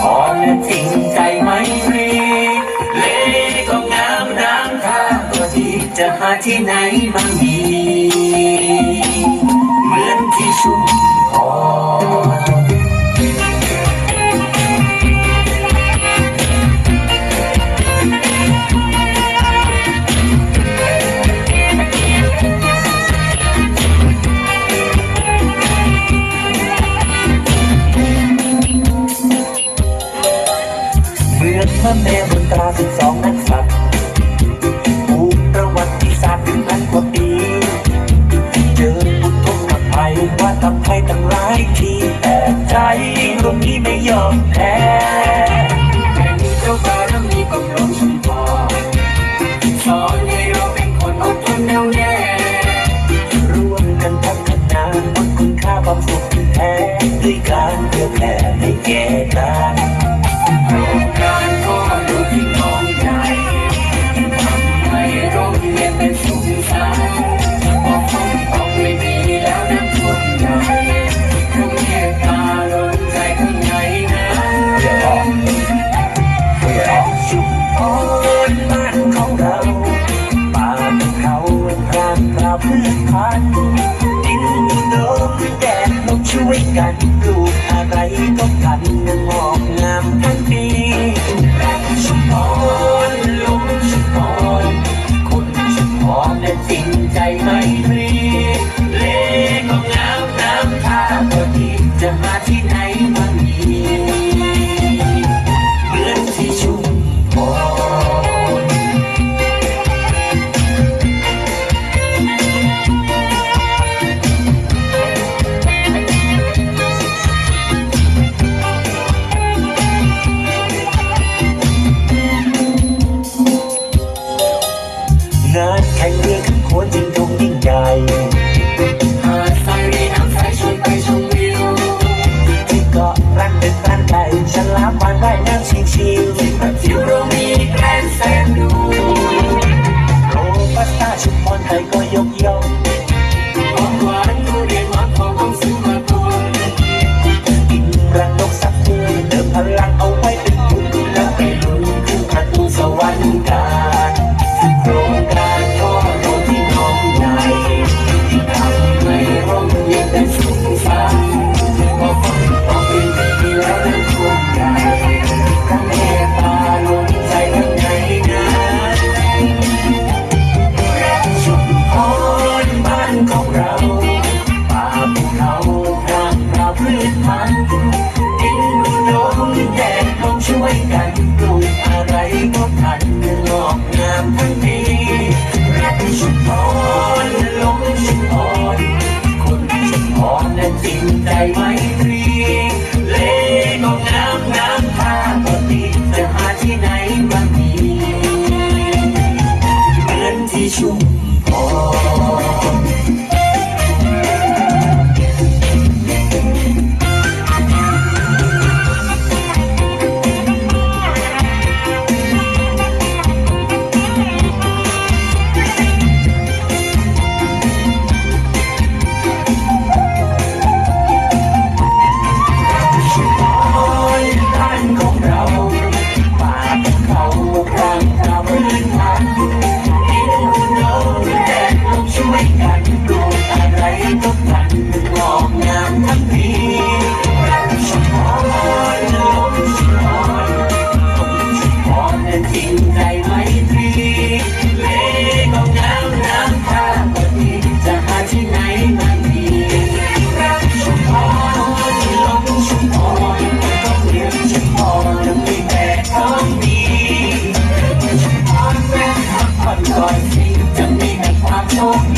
ขอและจริงใจไหมฟรีเลก็งามน้ำท่าตัวดีจะหาที่ไหนบางที ระเมรุตราสิบสองนักสัตว์ภูมิประวัติศาสตร์ถึงพันกว่าปี เจอบุญทุกข์กับภัยว่าทำให้ตั้งหลายทีแต่ใจตรงนี้ไม่ยอมแพ้ Amen. ฉันล้างบานได้น้ำชิวๆที่แบบฟิวโรมีแกรนแซนดูโรบัสต้าชุมพรไทยก็ยกย่อ พันดินลมแดดลงช่วยกันปลูกอะไรก็ทันงอกงามทั้งปีรักชุมพรลมชุมพรคนชุมพรนั้นจริงใจไมตรี ก่อนที่จะมีแต่ความโชค